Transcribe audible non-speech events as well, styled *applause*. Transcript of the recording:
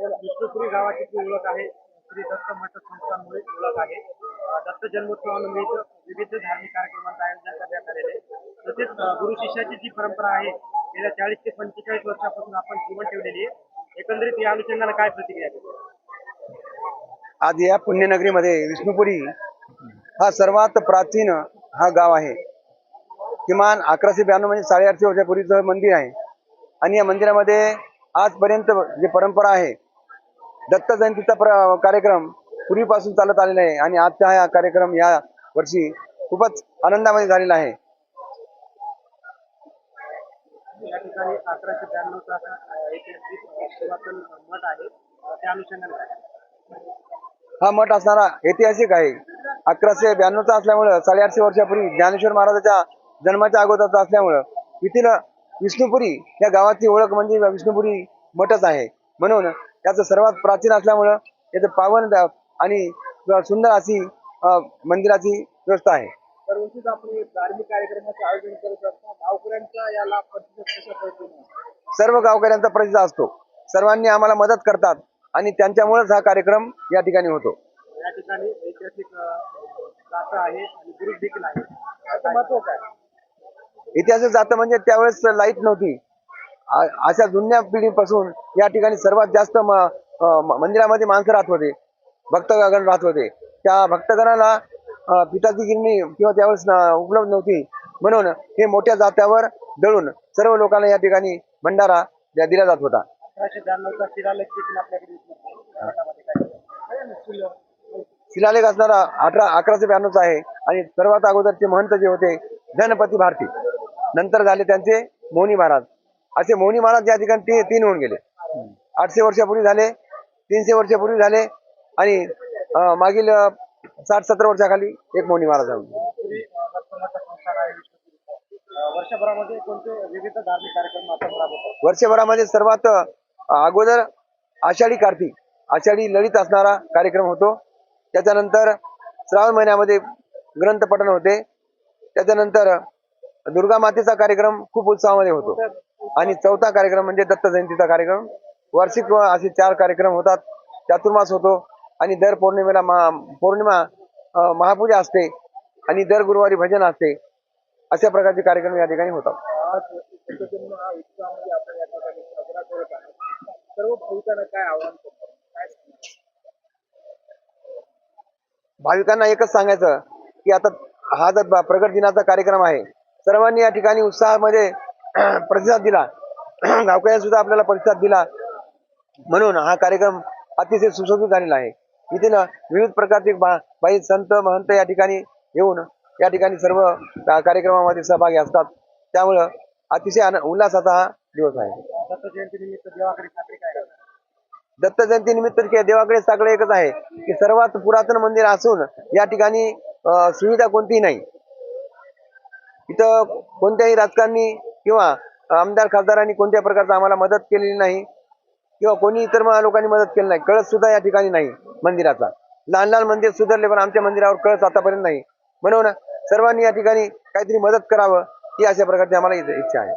विष्णुपुरी गावाची जी ओळख आहे श्री दत्त मठ संस्थांमुळे ओळख आहे दत्त जन्मोत्सवानिमित्त विविध धार्मिक कार्यक्रमांचं आयोजन करण्यात आलेले तसेच गुरु शिष्याची जी परंपरा आहे गेल्या चाळीस ते पंचेचाळीस वर्षापासून आपण जीवन ठेवलेली आहे. एकंदरीत या अनुषंगाने काय प्रतिक्रिया आहे? आज या पुण्यनगरीमध्ये विष्णुपुरी हा सर्वात प्राचीन हा गाव आहे. किमान अकराशे ब्याण्णव म्हणजे साडेआठशे वर्षापूर्वीचं मंदिर आहे. आणि या मंदिरामध्ये आजपर्यंत जी परंपरा आहे दत्त जयंतीचा प्र कार्यक्रम पूर्वीपासून चालत आलेला आहे आणि आजचा हा कार्यक्रम या वर्षी खूपच आनंदामध्ये झालेला आहे. या ठिकाणी अकराशे ब्याण्णवचा अं, ऐतिहासिक अं, पुरातन मठ आहे. अं, त्या अनुषंगाने काय? हा मठ असणारा ऐतिहासिक आहे. अकराशे ब्याण्णवचा असल्यामुळं साडेआठशे वर्षापूर्वी ज्ञानेश्वर महाराजाच्या जन्माच्या अगोदरचा असल्यामुळं येथील विष्णुपुरी या गावाची ओळख म्हणजे विष्णुपुरी मठच आहे. म्हणून त्याचं सर्वात प्राचीन असल्यामुळं याचं पावन आणि सुंदर अशी मंदिराची व्यवस्था आहे. दरवर्षीच आपण धार्मिक कार्यक्रमाचं आयोजन करत असतो गावकऱ्यांचा याला प्रतिसाद? सर्व गावकऱ्यांचा प्रतिसाद असतो. सर्वांनी आम्हाला मदत करतात आणि त्यांच्यामुळेच हा कार्यक्रम या ठिकाणी होतो. या ठिकाणी ऐतिहासिक गाथा आहे आणि देखील आहे. महत्त्व काय? इतिहासात जातं म्हणजे त्यावेळेस लाइट नव्हती. अशा जुन्या पिढीपासून या ठिकाणी सर्वात जास्त मंदिरामध्ये माणसं राहत होते. भक्तगण राहत होते. त्या भक्तगणाला अं, पिठाची गिरणी किंवा त्यावेळेस उपलब्ध नव्हती. म्हणून हे मोठ्या जात्यावर दळून सर्व लोकांना या ठिकाणी भंडारा दिला जात होता. शिलालेख असणारा अठरा अकराशे ब्याण्णवचा आहे. आणि सर्वात अगोदरचे महंत जे होते गणपती भारती. नंतर झाले त्यांचे मोनी महाराज. असे मोनी महाराज या ठिकाणी ती तीन होऊन गेले. आठशे वर्षापूर्वी झाले तीनशे वर्षापूर्वी झाले आणि मागील साठ सत्तर वर्षाखाली एक मोनी महाराज आहे वर्षभरामध्ये कोणते विविध धार्मिक कार्यक्रम आपण राबवतो वर्षभरामध्ये सर्वात अगोदर आषाढी कार्तिक आषाढी ललित असणारा कार्यक्रम होतो. त्याच्यानंतर श्रावण महिन्यामध्ये ग्रंथपठण होते. त्याच्यानंतर दुर्गा मातेचा कार्यक्रम खूप उत्साहामध्ये होतो. आणि चौथा कार्यक्रम म्हणजे दत्त जयंतीचा कार्यक्रम. वार्षिक असे चार कार्यक्रम होतात. चातुर्मास होतो. आणि दर पौर्णिमेला महा पौर्णिमा महापूजा असते. आणि दर गुरुवारी भजन असते. अशा प्रकारचे कार्यक्रम या ठिकाणी होतात. भाविकांना एकच सांगायचं की आता हा जर प्रगट दिनाचा कार्यक्रम आहे. सर्वांनी या ठिकाणी उत्साहामध्ये प्रतिसाद दिला. *clears throat* गावकऱ्यांनी सुद्धा आपल्याला प्रतिसाद दिला. म्हणून हा कार्यक्रम अतिशय सुशोभित झालेला आहे. इथे ना विविध प्रकारचे बा- बाई संत महंत या ठिकाणी येऊन या ठिकाणी सर्व कार्यक्रमामध्ये सहभागी असतात. त्यामुळं अतिशय उल्हासाचा हा दिवस आहे. दत्त जयंती निमित्त देवाकडे काय दत्त सगळं एकच आहे की सर्वात पुरातन मंदिर असून या ठिकाणी सुविधा कोणतीही नाही. इथं कोणत्याही राजकारणी किंवा आमदार खासदारांनी कोणत्या प्रकारचं आम्हाला मदत केलेली नाही किंवा कोणी इतर लोकांनी मदत केली नाही. कळस सुद्धा या ठिकाणी नाही मंदिराचा. लहान लहान मंदिर सुधारले पण आमच्या मंदिरावर कळस आतापर्यंत नाही. म्हणून सर्वांनी या ठिकाणी काहीतरी मदत करावं ही अशा प्रकारची आम्हाला इच्छा आहे.